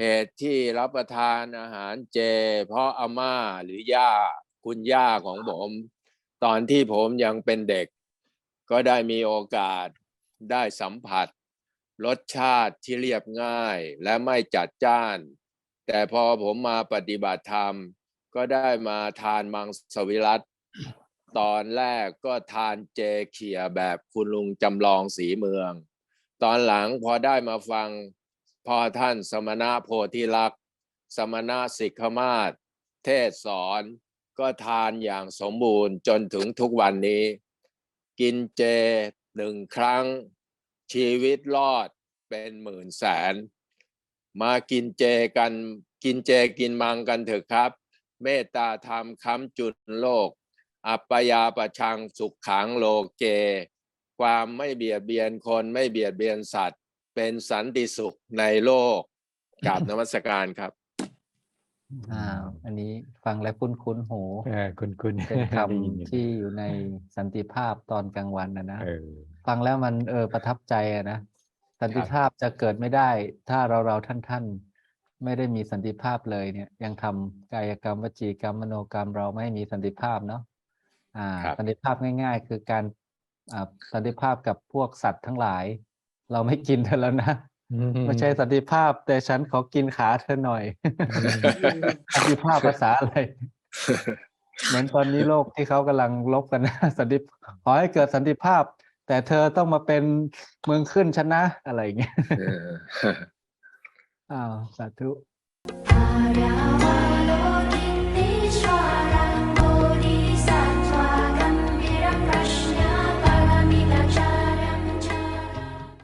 เหตุที่รับประทานอาหารเจ เพราะอาม่าหรือย่าคุณย่าของผม ตอนที่ผมยังเป็นเด็ก ก็ได้มีโอกาสได้สัมผัส รสชาติที่เรียบง่ายและไม่จัดจ้าน แต่พอผมมาปฏิบัติธรรม ก็ได้มาทานมังสวิรัตตอนแรกก็ทานเจเขียแบบคุณลุงจำลองสีเมือง ตอนหลังพอได้มาฟัง พ่อท่านสมณะโพธิลักษณ์สมณะสิกขมาศเทศสอนก็ทานอย่างสมบูรณ์จนถึงทุกวันนี้ กินเจหนึ่งครั้ง ชีวิตรอดเป็นหมื่นแสน มากินเจกันกินเจกินมังกันเถอะครับ เมตตาธรรมค้ำจุนโลก อัปยาประชังสุขขังโลเก ความไม่เบียดเบียนคนไม่เบียดเบียนสัตว์ เป็นสันติสุขในโลกกราบนมัสการครับอ่าอันนี้ฟังแล้วคุ้นคุ้นๆหูเออคุณคุณเป็นคได้ยินอยู่ำที่อยู่ในสันติภาพตอนกลางวันนะนะเออฟังแล้วมันเออประทับใจอะนะสันติครับภาพจะเกิดไม่ได้ ถ้าเราเราท่านท่านๆไม่ได้มีสันติภาพเลยเนี่ย ยังทำกายกรรมวจีกรรมมโนกรรมเราไม่มีสันติภาพเนาะอ่าครับสันติภาพง่าย ๆ คือการอ่าสันติภาพกับพวกสัตว์ทั้งหลาย เราไม่กินเธอแล้วนะไม่ใช่สันติภาพ แต่ฉันขอกินขาเธอหน่อยสันติภาพภาษาอะไรเหมือนตอนนี้โลกที่เขากำลังลบกันนะสันติขอให้เกิดสันติภาพ แต่เธอต้องมาเป็นเมืองขึ้นชนะอะไรอย่างเงี้ยเอออ้าวสาธุ Para